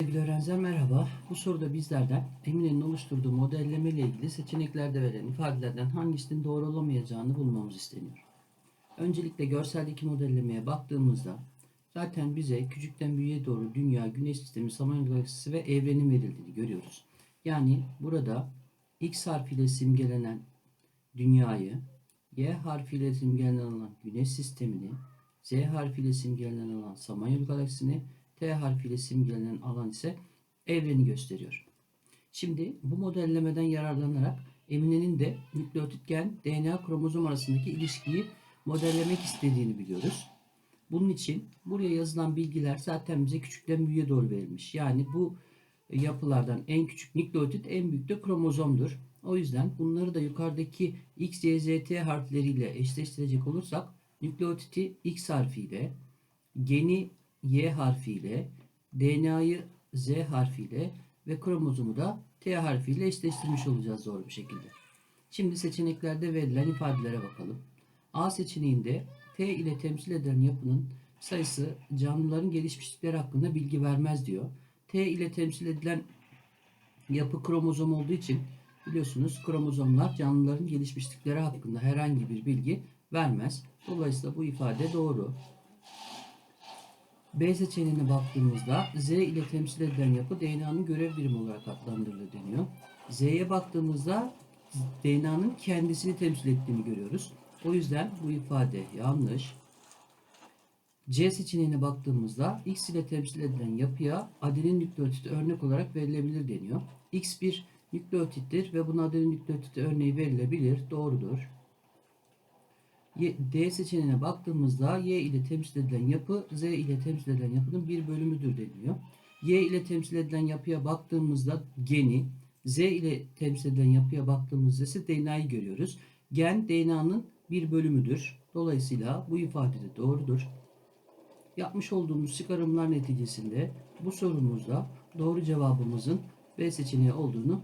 Sevgili öğrenciler merhaba. Bu soruda bizlerden Emine'nin oluşturduğu modelleme ile ilgili seçeneklerde verilen ifadelerden hangisinin doğru olamayacağını bulmamız isteniyor. Öncelikle görseldeki modellemeye baktığımızda zaten bize küçükten büyüğe doğru dünya, güneş sistemi, samanyolu galaksisi ve evrenin verildiğini görüyoruz. Yani burada X harfiyle simgelenen dünyayı, Y harfiyle simgelenen olan güneş sistemini, Z harfiyle simgelenen olan samanyolu galaksisini, T harfiyle simgelenen alan ise evreni gösteriyor. Şimdi bu modellemeden yararlanarak Emine'nin de nükleotit gen DNA kromozom arasındaki ilişkiyi modellemek istediğini biliyoruz. Bunun için buraya yazılan bilgiler zaten bize küçükten büyüğe doğru verilmiş. Yani bu yapılardan en küçük nükleotit en büyük de kromozomdur. O yüzden bunları da yukarıdaki X, Y, Z, T harfleriyle eşleştirecek olursak nükleotiti X harfiyle, geni Y harfiyle, DNA'yı Z harfiyle ve kromozomu da T harfiyle eşleştirmiş olacağız doğru bir şekilde. Şimdi seçeneklerde verilen ifadelere bakalım. A seçeneğinde T ile temsil edilen yapının sayısı canlıların gelişmişlikleri hakkında bilgi vermez diyor. T ile temsil edilen yapı kromozom olduğu için biliyorsunuz kromozomlar canlıların gelişmişlikleri hakkında herhangi bir bilgi vermez. Dolayısıyla bu ifade doğru. B seçeneğine baktığımızda Z ile temsil edilen yapı DNA'nın görev birimi olarak adlandırılır deniyor. Z'ye baktığımızda DNA'nın kendisini temsil ettiğini görüyoruz. O yüzden bu ifade yanlış. C seçeneğine baktığımızda X ile temsil edilen yapıya adenin nükleotidi örnek olarak verilebilir deniyor. X bir nükleotittir ve buna adenin nükleotidi örneği verilebilir. Doğrudur. D seçeneğine baktığımızda Y ile temsil edilen yapı Z ile temsil edilen yapının bir bölümüdür deniliyor. Y ile temsil edilen yapıya baktığımızda geni, Z ile temsil edilen yapıya baktığımızda ise DNA'yı görüyoruz. Gen DNA'nın bir bölümüdür. Dolayısıyla bu ifade de doğrudur. Yapmış olduğumuz çıkarımlar neticesinde bu sorumuzda doğru cevabımızın B seçeneği olduğunu